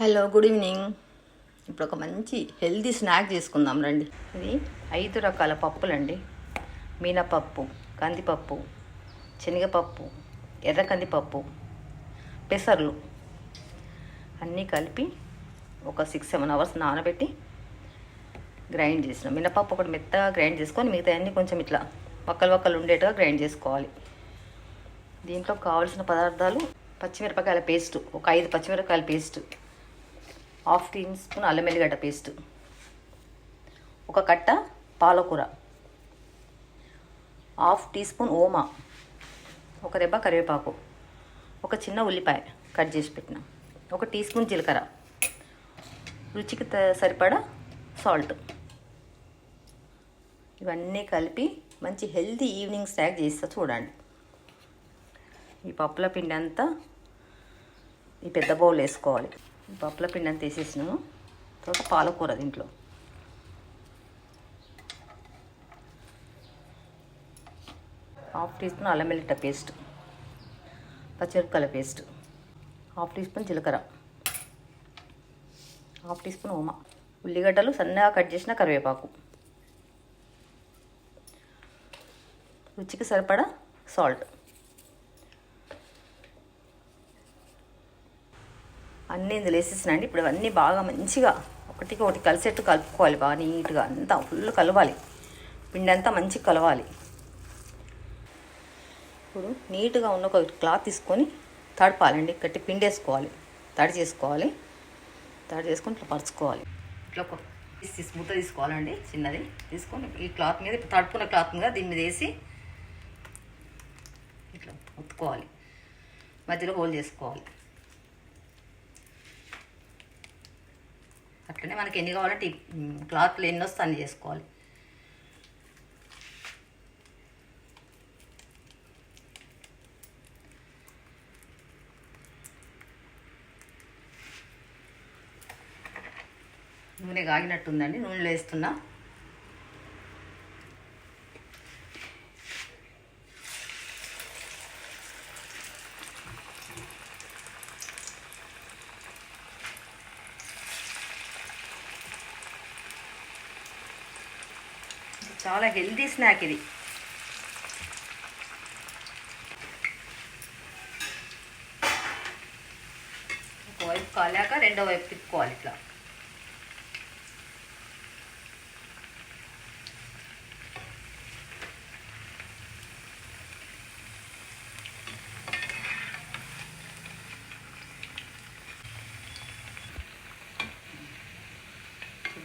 Hello good evening. ఇప్పుడు ఒక మంచి హెల్దీ స్నాక్ చేసుకుందాం రండి. ఇది ఐదు రకాల పప్పులండి. మీనపప్పు కందిపప్పు శనగపప్పు ఎర్ర కందిపప్పు పెసర్లు. అన్నీ కలిపి ఒక సిక్స్ సెవెన్ అవర్స్ నానబెట్టి గ్రైండ్ చేసినాం. మినపప్పు ఒకటి మెత్తగా గ్రైండ్ చేసుకొని మిగతా అన్నీ కొంచెం ఇట్లా పక్కలు వక్కలు ఉండేట్టుగా గ్రైండ్ చేసుకోవాలి. దీంట్లో కావలసిన పదార్థాలు పచ్చిమిరపకాయల పేస్ట్ ఒక ఐదు పచ్చిమిరపకాయల పేస్ట్ హాఫ్ టీ స్పూన్ అల్లం వెల్లిగడ్డ పేస్ట్ ఒక కట్ట పాలకూర హాఫ్ టీ స్పూన్ ఓమా ఒక రెబ్బ కరివేపాకు ఒక చిన్న ఉల్లిపాయ కట్ చేసి పెట్టిన ఒక టీ స్పూన్ జీలకర్ర రుచికి త- సరిపడా సాల్ట్. ఇవన్నీ కలిపి మంచి హెల్తీ ఈవినింగ్ స్నాక్ చేస్తా చూడండి. ఈ పప్పుల పిండి అంతా ఈ పెద్ద బౌల్ వేసుకోవాలి. పప్పుల పిండి అంతా వేసేసినాము. తర్వాత పాలకూర దీంట్లో. హాఫ్ టీ స్పూన్ అల్లం వెల్లిట పేస్ట్ పచ్చిమిరపకాయల పేస్ట్ హాఫ్ టీ స్పూన్ జీలకర్ర హాఫ్ టీ స్పూన్ ఓమా ఉల్లిగడ్డలు సన్నగా కట్ చేసిన కరివేపాకు. రుచికి సరిపడా సాల్ట్. అన్నీ ఇందులో వేసేసినండి. ఇప్పుడు అవన్నీ బాగా మంచిగా ఒకటికి ఒకటి కలిసేట్టు కలుపుకోవాలి బాగా నీట్గా. అంతా ఫుల్ కలవాలి. పిండి అంతా మంచిగా కలవాలి. ఇప్పుడు నీట్గా ఉన్న ఒక క్లాత్ తీసుకొని తడపాలండి. గట్టి పిండి వేసుకోవాలి. తడి చేసుకోవాలి. తడి చేసుకొని ఇట్లా పరుచుకోవాలి. ఇట్లా ఒక ముద్ద తీసుకోవాలండి. చిన్నది. తీసుకొని ఈ క్లాత్ మీద ఇప్పుడు తడుపుకున్న క్లాత్ మీద దీని మీద వేసి ఇట్లా ఉత్తుకోవాలి మధ్యలో హోల్ చేసుకోవాలి. అట్లనే మనకి ఎన్ని కావాలంటే క్లాత్లు ఎన్ని వస్తే అన్ని చేసుకోవాలి. నూనె కాగినట్టుందండి నూనెలో వేస్తున్నా. చాలా హెల్తీ స్నాక్ ఇది. ఒకవైపు కాలాక రెండో వైపు తిప్పుకోవాలి ఇట్లా.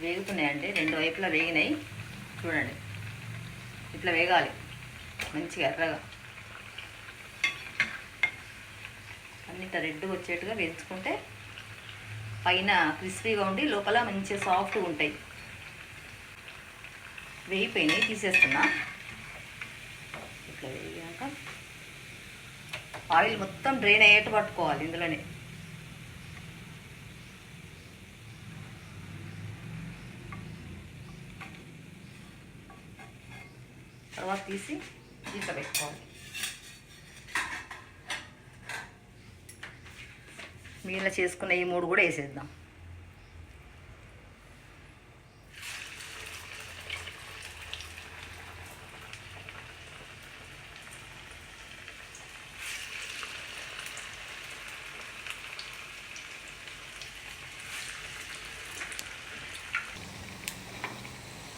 వేగుతున్నాయండి రెండు వైపులా వేగినాయి. చూడండి. ఇట్లా వేగాలి. మంచిగా ఎర్రగా. అన్నిట రెడ్గా వచ్చేట్టుగా వేయించుకుంటే పైన క్రిస్పీగా ఉండి లోపల మంచిగా సాఫ్ట్గా ఉంటాయి. వేయిపోయినాయి తీసేస్తున్నా. ఇట్లా వేయాక ఆయిల్ మొత్తం డ్రైన్ అయ్యేట్టు పట్టుకోవాలి ఇందులోనే. తర్వాత తీసి గీత పెట్టుకోవాలి మిగిలిన చేసుకున్న ఈ మూడు కూడా వేసేద్దాం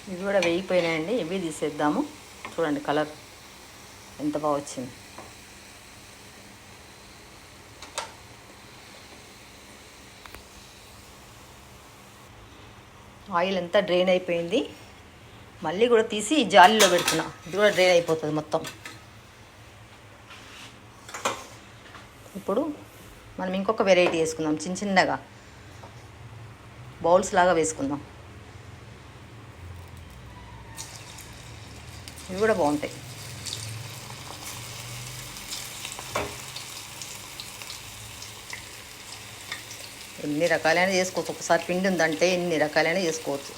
ఇవి కూడా వేగిపోయినాయండి ఇవి తీసేద్దాము చూడండి కలర్ ఎంత బాగా వచ్చింది. ఆయిల్ అంతా డ్రైన్ అయిపోయింది. మళ్ళీ కూడా తీసి ఈ జాలీలో పెడుతున్నా. ఇది కూడా డ్రైన్ అయిపోతుంది మొత్తం. ఇప్పుడు మనం ఇంకొక వెరైటీ వేసుకుందాం చిన్న చిన్నగా. బౌల్స్ లాగా వేసుకుందాం. ఇవి కూడా బాగుంటాయి. ఎన్ని రకాలైన చేసుకోవచ్చు. ఒకసారి పిండి ఉందంటే ఎన్ని రకాలైన చేసుకోవచ్చు.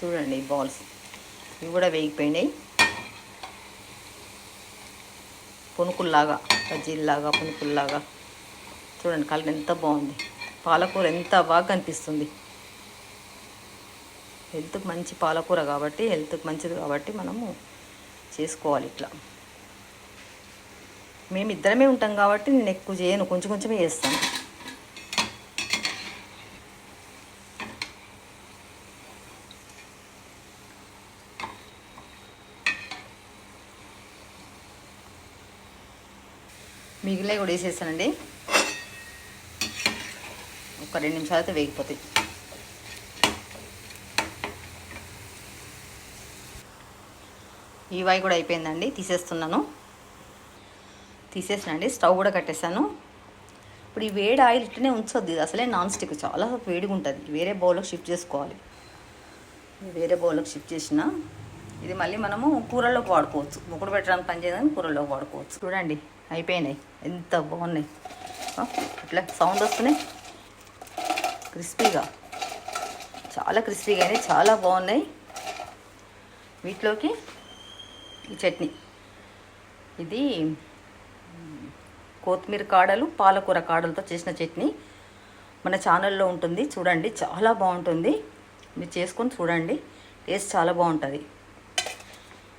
చూడండి బాల్స్. ఇవి కూడా వేగిపోయినాయి. పునుకుల్లాగా బజ్జీల్లాగా పునుకుల్లాగా. చూడండి కలర్ ఎంత బాగుంది. పాలకూర ఎంత బాగా కనిపిస్తుంది. హెల్త్కి మంచి పాలకూర కాబట్టి హెల్త్కి మంచిది కాబట్టి మనము చేసుకోవాలి ఇట్లా. మేము ఇద్దరమే ఉంటాం కాబట్టి నేను ఎక్కువ చేయను. కొంచెం కొంచెమే చేస్తాను. మిగిలిన కూడా వేసేసానండి. ఒక రెండు నిమిషాలు అయితే వేగిపోతాయి. ఈ వాయి కూడా అయిపోయిందండి తీసేస్తున్నాను. తీసేసానండి స్టవ్ కూడా కట్టేసాను ఇప్పుడు ఈ వేడి ఆయిల్ ఇట్లనే ఉంచొద్దు ఇది అసలే నాన్ స్టిక్ చాలా వేడిగా ఉంటుంది వేరే బౌల్లోకి షిఫ్ట్ చేసుకోవాలి. వేరే బౌల్లోకి షిఫ్ట్ చేసిన ఇది మళ్ళీ మనము కూరల్లోకి వాడుకోవచ్చు. ముక్కుడు పెట్టడానికి పని చేయదని కూరల్లోకి వాడుకోవచ్చు. చూడండి అయిపోయినాయి. ఎంత బాగున్నాయి. ఇట్లా సౌండ్ వస్తున్నాయి. క్రిస్పీగా. చాలా క్రిస్పీగా అయినాయి చాలా బాగున్నాయి. వీటిలోకి ఈ చట్నీ. ఇది కొత్తిమీర కాడలు పాలకూర కాడలతో చేసిన చట్నీ. మన ఛానల్లో ఉంటుంది. చూడండి చాలా బాగుంటుంది. మీరు చేసుకొని చూడండి. టేస్ట్ చాలా బాగుంటుంది.